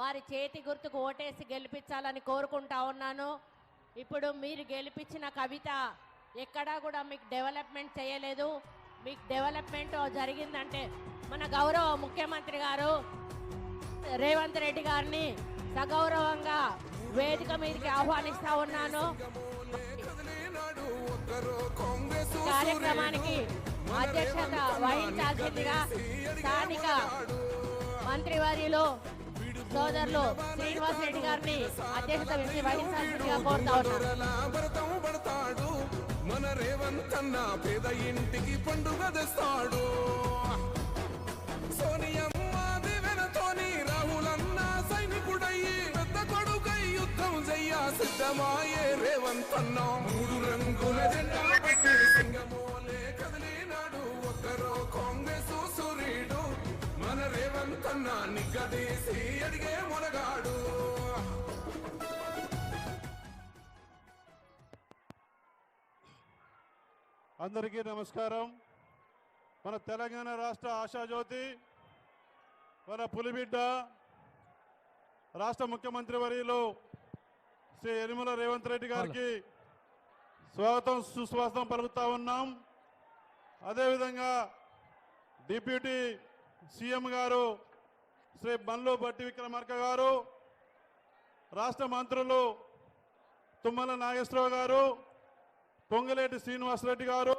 వారి చేతి గుర్తుకు ఓటేసి గెలిపించాలని కోరుకుంటా ఉన్నాను. ఇప్పుడు మీరు గెలిపించిన కవిత ఎక్కడా కూడా మీకు డెవలప్మెంట్ చేయలేదు. మీకు డెవలప్మెంట్ జరిగిందంటే మన గౌరవ ముఖ్యమంత్రి గారు రేవంత్ రెడ్డి గారిని సగౌరవంగా వేదిక మీదకి ఆహ్వానిస్తా ఉన్నాను. కార్యక్రమానికి అధ్యక్షత వహించాల్సిందిగా స్థానిక మంత్రివర్యులు సోదరులు శ్రీనివాస్ రెడ్డి గారిని అధ్యక్షత వహించి వహించాల్సిందిగా కోరుతా ఉన్నాను మన రేవంత్ అన్న పేద ఇంటికి పండుగ తెస్తాడు. సోనియమ్మ దివెనతోని రాహులన్న సైనికుడయ్యి పెద్ద కొడుకై యుద్ధం చెయ్య సిద్ధమాయే రేవంత్ అన్న. మూడు రంగుల జెండా రేవంత్ నిగ్గదీసి అడిగే మొనగాడు. అందరికీ నమస్కారం. మన తెలంగాణ రాష్ట్ర ఆశాజ్యోతి మన పులిబిడ్డ రాష్ట్ర ముఖ్యమంత్రి వర్యులు శ్రీ యనిమల రేవంత్ రెడ్డి గారికి స్వాగతం సుస్వాగతం పలుకుతా ఉన్నాం. అదేవిధంగా డిప్యూటీ సీఎం గారు శ్రీ బండ్లు బట్టి విక్రమార్క గారు రాష్ట్ర మంత్రులు తుమ్మల నాగేశ్వరరావు గారు పొంగిలేటి శ్రీనివాసరెడ్డి గారు